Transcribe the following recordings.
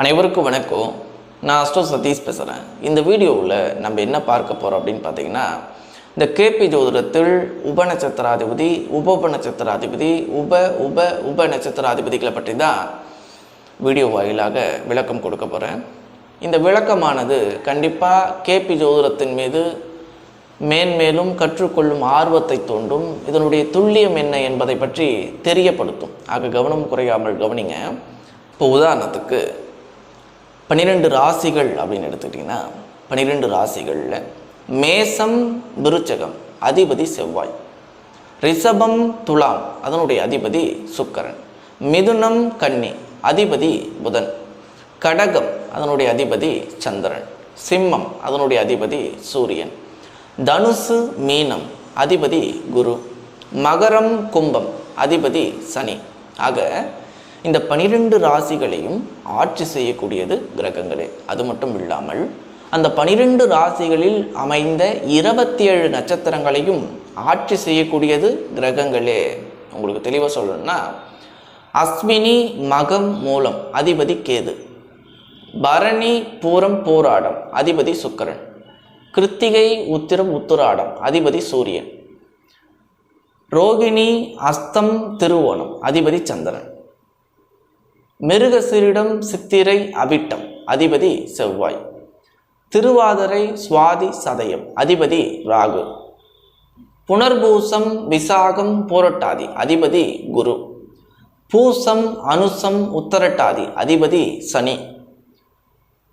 அனைவருக்கும் வணக்கம். நான் அஸ்டோ சதீஷ் பேசுகிறேன் இந்த வீடியோவில் நம்ம என்ன பார்க்க போகிறோம் அப்படின்னு பார்த்தீங்கன்னா இந்த கேபி ஜோதிடத்தில் உப நட்சத்திராதிபதி உப உப நட்சத்திராதிபதி உப உப உப நட்சத்திராதிபதிகளை பற்றி தான் வீடியோ வாயிலாக விளக்கம் கொடுக்க போகிறேன் இந்த விளக்கமானது கண்டிப்பாக கேபி ஜோதிடத்தின் மீது மேன்மேலும் கற்றுக்கொள்ளும் ஆர்வத்தை தூண்டும் இதனுடைய துல்லியம் என்ன என்பதை பற்றி தெரியப்படுத்தும். ஆக கவனம் குறையாமல் கவனிங்க. இப்போ உதாரணத்துக்கு பன்னிரெண்டு ராசிகள் அப்படின்னு எடுத்துக்கிட்டிங்கன்னா பன்னிரெண்டு ராசிகளில் மேசம் விருச்சகம் அதிபதி செவ்வாய். ரிஷபம் துலாம் அதனுடைய அதிபதி சுக்கரன். மிதுனம் கன்னி அதிபதி புதன். கடகம் அதனுடைய அதிபதி சந்திரன். சிம்மம் அதனுடைய அதிபதி சூரியன். தனுசு மீனம் அதிபதி குரு. மகரம் கும்பம் அதிபதி சனி. ஆக இந்த பனிரெண்டு ராசிகளையும் ஆட்சி செய்யக்கூடியது கிரகங்களே. அது மட்டும் இல்லாமல் அந்த பனிரெண்டு ராசிகளில் அமைந்த இருபத்தி ஏழு நட்சத்திரங்களையும் ஆட்சி செய்யக்கூடியது கிரகங்களே. உங்களுக்கு தெளிவாக சொல்லணும்னா அஸ்வினி மகம் மூலம் அதிபதி கேது பரணி பூரம் போராடம் அதிபதி சுக்கிரன் கிருத்திகை உத்திரம் உத்திராடம் அதிபதி சூரியன் ரோகிணி அஸ்தம் திருவோணம் அதிபதி சந்திரன். மிருகசீரிடம் சித்திரை அவிட்டம் அதிபதி செவ்வாய். திருவாதிரை சுவாதி சதயம் அதிபதி ராகு. புனர்பூசம் விசாகம் போரட்டாதி அதிபதி குரு. பூசம் அனுசம் உத்தரட்டாதி அதிபதி சனி.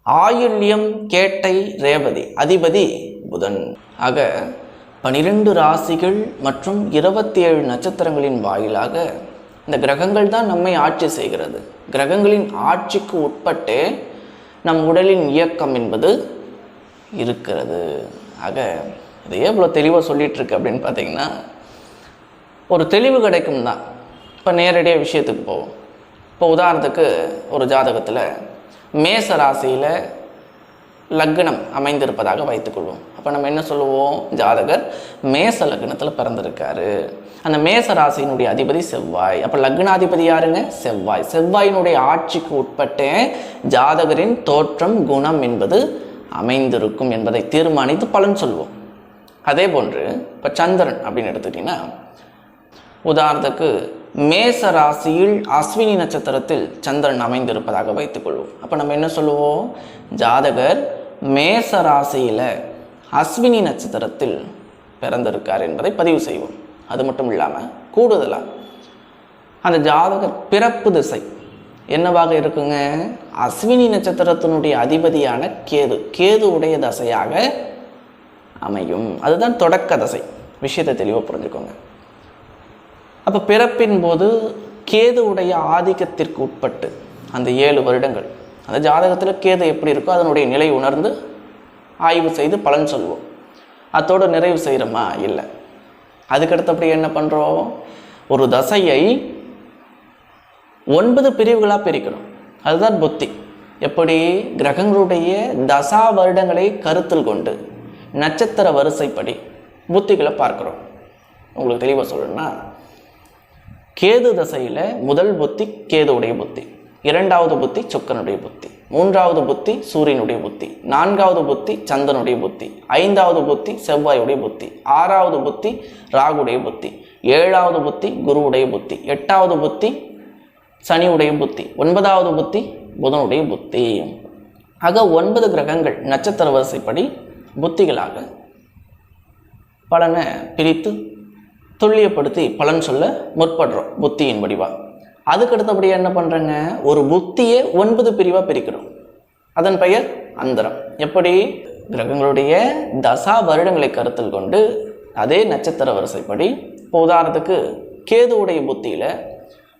ஆயுள்யம் கேட்டை ரேவதி அதிபதி புதன். ஆக பனிரெண்டு ராசிகள் மற்றும் இருபத்தி ஏழு நட்சத்திரங்களின் வாயிலாக இந்த கிரகங்கள் தான் நம்மை ஆட்சி செய்கிறது. கிரகங்களின் ஆட்சிக்கு உட்பட்டே நம் உடலின் இயக்கம் என்பது இருக்கிறது. ஆக இதை எவ்வளோ தெளிவாக சொல்லிகிட்ருக்கு அப்படின்னு பார்த்தீங்கன்னா ஒரு தெளிவு கிடைக்கும் தான். இப்போ நேரடியாக விஷயத்துக்கு போவோம். இப்போ உதாரணத்துக்கு ஒரு ஜாதகத்தில் மேச ராசியில் லக்னம் அமைந்திருப்பதாக வைத்துக்கொள்வோம். அப்போ நம்ம என்ன சொல்லுவோம்? ஜாதகர் மேச லக்னத்தில் பிறந்திருக்காரு. அந்த மேச ராசியினுடைய அதிபதி செவ்வாய். அப்போ லக்னாதிபதி யாருங்க? செவ்வாய். செவ்வாயினுடைய ஆட்சிக்கு உட்பட்டு ஜாதகரின் தோற்றம் குணம் என்பது அமைந்திருக்கும் என்பதை தீர்மானித்து பலன் சொல்வோம். அதே போன்று இப்போ சந்திரன் அப்படின்னு எடுத்துக்கிட்டிங்கன்னா உதாரணத்துக்கு மேச ராசியில் அஸ்வினி நட்சத்திரத்தில் சந்திரன் அமைந்திருப்பதாக வைத்துக்கொள்வோம். அப்போ நம்ம என்ன சொல்லுவோம்? ஜாதகர் மேச ராசியில் அஸ்வினி நட்சத்திரத்தில் பிறந்திருக்கார் என்பதை பதிவு செய்வோம். அது மட்டும் இல்லாமல் கூடுதலாக அந்த ஜாதகர் பிறப்பு திசை என்னவாக இருக்குங்க? அஸ்வினி நட்சத்திரத்தினுடைய அதிபதியான கேது கேது உடைய தசையாக அமையும். அதுதான் தொடக்க தசை. விஷயத்தை தெளிவாக புரிஞ்சுக்கோங்க. அப்போ பிறப்பின் போது கேதுவுடைய ஆதிக்கத்திற்கு உட்பட்டு அந்த ஏழு வருடங்கள் அந்த ஜாதகத்தில் கேது எப்படி இருக்கோ அதனுடைய நிலை உணர்ந்து ஆய்வு செய்து பலன் சொல்வோம். அத்தோடு நிறைவு செய்கிறோமா இல்லை. அதுக்கடுத்தபடி என்ன பண்ணுறோம் ஒரு தசையை ஒன்பது பிரிவுகளாக பிரிக்கிறோம் அதுதான் புத்தி. எப்படி? கிரகங்களுடைய தசா வருடங்களை கருத்தில் கொண்டு நட்சத்திர வரிசைப்படி புத்திகளை பார்க்குறோம். உங்களுக்கு தெளிவாக சொல்லணும்னா கேது தசையில் முதல் புத்தி கேதுவுடைய புத்தி. இரண்டாவது புத்தி சுக்கனுடைய புத்தி மூன்றாவது புத்தி சூரியனுடைய புத்தி நான்காவது புத்தி சந்தனுடைய புத்தி ஐந்தாவது புத்தி செவ்வாயுடைய புத்தி ஆறாவது புத்தி ராகுடைய புத்தி ஏழாவது புத்தி குருவுடைய புத்தி எட்டாவது புத்தி சனியுடைய புத்தி ஒன்பதாவது புத்தி புதனுடைய புத்தி. ஆக ஒன்பது கிரகங்கள் நட்சத்திர வரிசைப்படி புத்திகளாக பலனை பிரித்து துல்லியப்படுத்தி பலன் சொல்ல முற்படுறோம் புத்தியின் வடிவாக அதுக்கு அடுத்தபடியாக என்ன பண்ணுறேங்க ஒரு புத்தியை ஒன்பது பிரிவாக பிரிக்கிறோம். அதன் பெயர் அந்தரம். எப்படி? கிரகங்களுடைய தசா வருடங்களை கருத்தில் கொண்டு அதே நட்சத்திர வரிசைப்படி இப்போ உதாரணத்துக்கு கேதுவுடைய புத்தியில்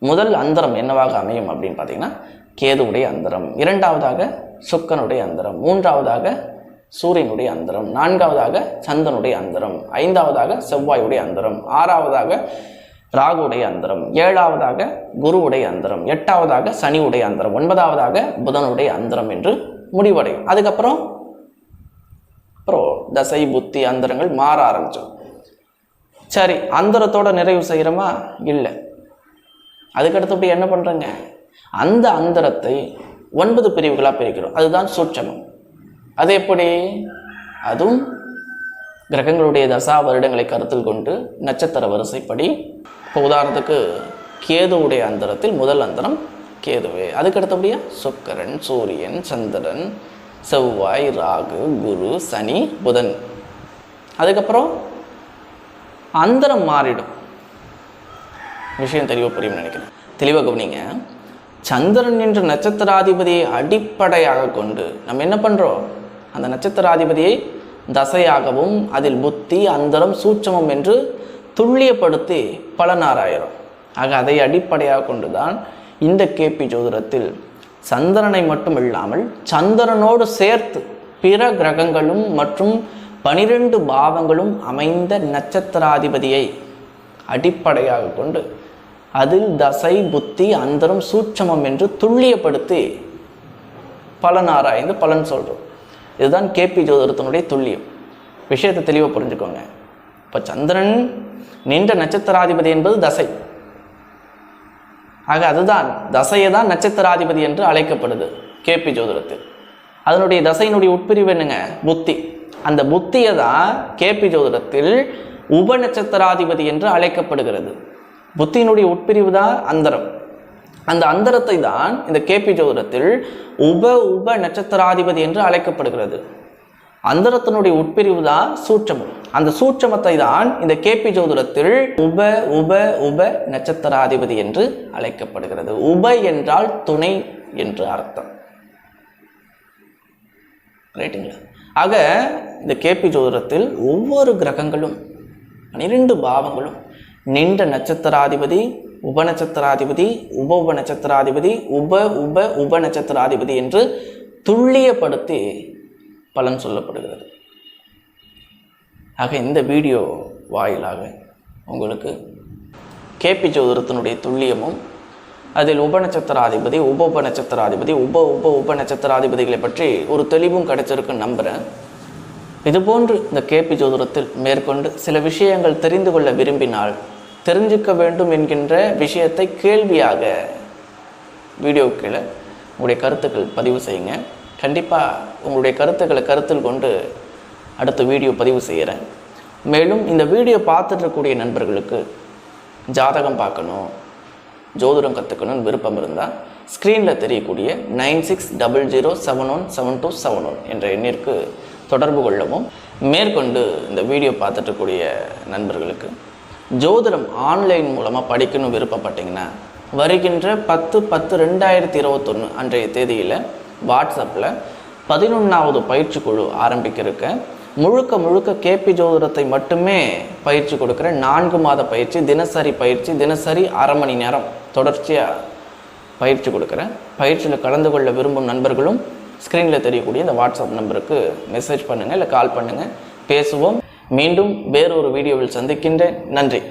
முதல் அந்தரம் என்னவாக அமையும் அப்படின்னு பார்த்தீங்கன்னா கேதுவுடைய அந்தரம் இரண்டாவதாக சுக்கனுடைய அந்தரம் மூன்றாவதாக சூரியனுடைய அந்தரம் நான்காவதாக சந்தனுடைய அந்தரம் ஐந்தாவதாக செவ்வாயுடைய அந்தரம் ஆறாவதாக ராகுடைய அந்தரம். ஏழாவதாக குருவுடைய அந்தரம். எட்டாவதாக சனியுடைய அந்தரம். ஒன்பதாவதாக புதனுடைய அந்தரம் என்று முடிவடையும். அதுக்கப்புறம் அப்புறம் தசை புத்தி அந்தரங்கள் மாற ஆரம்பிச்சோம் சரி அந்தரத்தோட நிறைவு செய்கிறோமா இல்லை. அதுக்கடுத்தபடி என்ன பண்ணுறேங்க அந்த அந்தரத்தை ஒன்பது பிரிவுகளாக பிரிக்கிறோம். அதுதான் சூட்சமம். அது எப்படி? அதுவும் கிரகங்களுடைய தசா வருடங்களை கருத்தில் கொண்டு நட்சத்திர வரிசைப்படி இப்போ உதாரணத்துக்கு கேதுவுடைய அந்தரத்தில் முதல் அந்தரம் கேதுவே. அதுக்கடுத்தபடியா சுக்கரன் சூரியன் சந்திரன் செவ்வாய் ராகு குரு சனி புதன். அதுக்கப்புறம் அந்தரம் மாறிடும். விஷயம் தெளிவாக புரியும் நினைக்கிறேன். தெளிவாக கவனிங்க. சந்திரன் என்ற நட்சத்திராதிபதியை அடிப்படையாக கொண்டு நம்ம என்ன பண்ணுறோம் அந்த நட்சத்திராதிபதியை தசையாகவும் அதில் புத்தி அந்தரம் சூட்சமம் என்று துல்லியப்படுத்தி பலனாராயிரம் ஆக அதை அடிப்படையாக கொண்டுதான் இந்த கேபி ஜோதிடத்தில் சந்திரனை மட்டும் இல்லாமல் சந்திரனோடு சேர்த்து பிற கிரகங்களும் மற்றும் பனிரெண்டு பாவங்களும் அமைந்த நட்சத்திராதிபதியை அடிப்படையாக கொண்டு அதில் தசை புத்தி அந்தரம் சூட்சமம் என்று துல்லியப்படுத்தி பலன் ஆராய்ந்து பலன் சொல்கிறோம் இதுதான் கேபி ஜோதிடத்தினுடைய துல்லியம். விஷயத்தை தெளிவாக புரிஞ்சுக்கோங்க. இப்போ சந்திரன் நின்ற நட்சத்திராதிபதி என்பது தசை. ஆக அதுதான் தசையை தான் நட்சத்திராதிபதி என்று அழைக்கப்படுது கேபி ஜோதிடத்தில். அதனுடைய தசையினுடைய உட்பிரிவு என்னங்க? புத்தி. அந்த புத்தியை தான் கேபி ஜோதிடத்தில் உப நட்சத்திராதிபதி என்று அழைக்கப்படுகிறது. புத்தியினுடைய உட்பிரிவு தான் அந்தரம். அந்த அந்தரத்தை தான் இந்த கேபி ஜோதிடத்தில் உப உப நட்சத்திராதிபதி என்று அழைக்கப்படுகிறது. அந்தரத்தினுடைய உட்பிரிவு தான் சூட்சமம். அந்த சூட்சமத்தை தான் இந்த கேபி ஜோதிடத்தில் உப உப உப நட்சத்திராதிபதி என்று அழைக்கப்படுகிறது. உப என்றால் துணை என்று அர்த்தம். ரைட்டுங்களா? ஆக இந்த கேபி ஜோதிடத்தில் ஒவ்வொரு கிரகங்களும் பனிரெண்டு பாவங்களும் நின்ற நட்சத்திராதிபதி உப நட்சத்திராதிபதி உப உப நட்சத்திராதிபதி உப உப உப நட்சத்திராதிபதி என்று துல்லியப்படுத்தி பலன் சொல்லப்படுகிறது. ஆக இந்த வீடியோ வாயிலாக உங்களுக்கு கேபி ஜோதிடத்தினுடைய துல்லியமும் அதில் உப நட்சத்திராதிபதி உப உப நட்சத்திராதிபதி உப உப உப நட்சத்திராதிபதிகளை பற்றி ஒரு தெளிவும் கிடைச்சிருக்குன்னு நம்புகிறேன் இதுபோன்று இந்த கேபி ஜோதிடத்தில் மேற்கொண்டு சில விஷயங்கள் தெரிந்து கொள்ள விரும்பினால் தெரிஞ்சுக்க வேண்டும் என்கின்ற விஷயத்தை கேள்வியாக வீடியோ கீழே உங்களுடைய கருத்துக்கள் பதிவு செய்யுங்க. கண்டிப்பாக உங்களுடைய கருத்துக்களை கருத்தில் கொண்டு அடுத்த வீடியோ பதிவு செய்கிறேன் மேலும் இந்த வீடியோ பார்த்துட்டு இருக்கக்கூடிய நண்பர்களுக்கு ஜாதகம் பார்க்கணும் ஜோதிடம் கற்றுக்கணும்னு விருப்பம் இருந்தால் ஸ்க்ரீனில் தெரியக்கூடிய nine six double zero seven one seven two seven one என்ற எண்ணிற்கு தொடர்பு கொள்ளவும். மேற்கொண்டு இந்த வீடியோ பார்த்துட்டு நண்பர்களுக்கு ஜோதிடம் ஆன்லைன் மூலமாக படிக்கணும் விருப்பப்பட்டீங்கன்னா வருகின்ற பத்து பத்து ரெண்டாயிரத்தி இருபத்தொன்று அன்றைய தேதியில் வாட்ஸ்அப்பில் பதினொன்றாவது பயிற்சி குழு ஆரம்பிக்க முழுக்க முழுக்க கேபி ஜோதிடத்தை மட்டுமே பயிற்சி கொடுக்குற நான்கு மாத பயிற்சி தினசரி பயிற்சி தினசரி அரை மணி நேரம் தொடர்ச்சியாக பயிற்சி கொடுக்குறேன் பயிற்சியில் கலந்து கொள்ள விரும்பும் நண்பர்களும் ஸ்க்ரீனில் தெரியக்கூடிய இந்த வாட்ஸ்அப் நம்பருக்கு மெசேஜ் பண்ணுங்கள் இல்லை கால் பண்ணுங்கள் பேசுவோம். மீண்டும் வேறொரு வீடியோவில் சந்திக்கின்றேன். நன்றி.